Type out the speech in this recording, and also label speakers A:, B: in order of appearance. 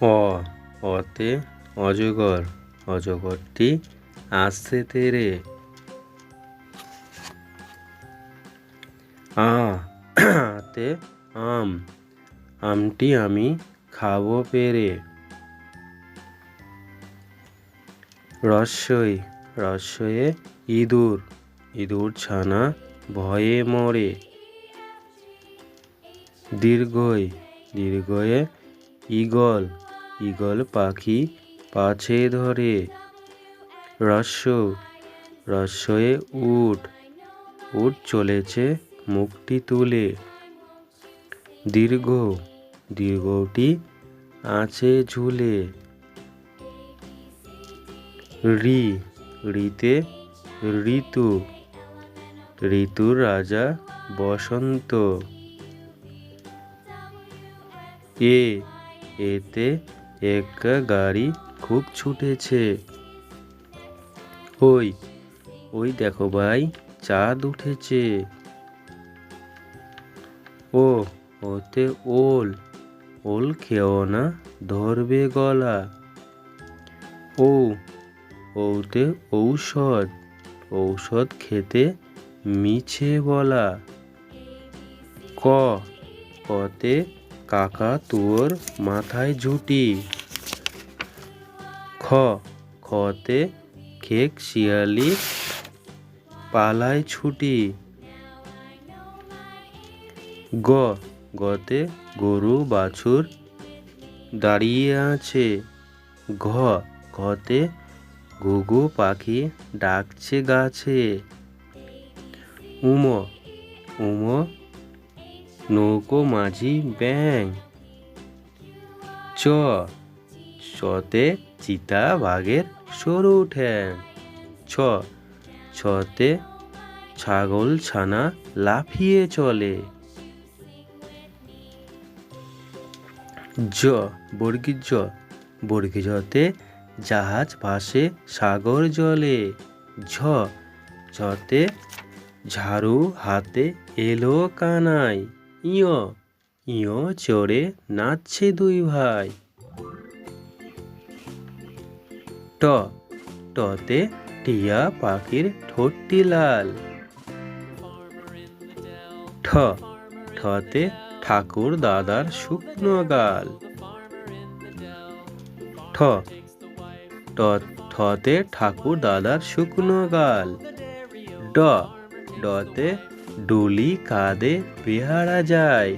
A: অ, অতে অজগর, অজগরটি আসছে তেরে। আতে আম, আমটি আমি খাব পেরে। রস্যই রস্যয়ে ইঁদুর ইঁদুর ছানা ভয়ে মরে। দীর্ঘই, দীর্ঘয়ে ঈগল ঈগল পাখি পাছে ধরে। রস্য রস্যয়ে উট উট চলেছে মুখটি তুলে। দীর্ঘ, দীর্ঘটি আছে ঝুলে। ঋ ঋতে ঋতু, ঋতুর রাজা বসন্ত। এ এতে এক গাড়ি খুব ছুটেছে। ওই ওই দেখো ভাই, চাঁদ উঠেছে। ও, ওতে ওল ওল খেও না, ধরবে গলা। ও, ওতে ঔষধ ঔষধ খেতে মিছে বলা। ক, কতে কাকা তোর মাথায় ঝুটি। খ, খতে খেক শিয়ালি, পালায় ছুটি। গ, গতে গরু বাছুর দাঁড়িয়ে আছে। ঘ, ঘতে ঘুঘু পাখি ডাকছে গাছে। উম উম নৌকো মাঝি ব্যাং চ চতে চিতা বাঘের সরু ঠ্যাং। ছ, ছতে ছাগল ছানা লাফিয়ে চলে। জ বর্গীর জ, বর্গী জতে জাহাজ ভাসে সাগর জলে। ঝ ঝতে ঝাড়ু হাতে এলো কানাই ইয় ইয় চড়ে নাচছে দুই ভাই। ট, টতে টিয়া পাখির ঠোঁটটি লাল। ঠ, ঠতে ঠাকুর দাদার শুকনো গাল। ঠ ঠতে ঠাকুর দাদার শুকনো গাল। ড, ডতে ডুলি কাঁধে পেহারা যায়।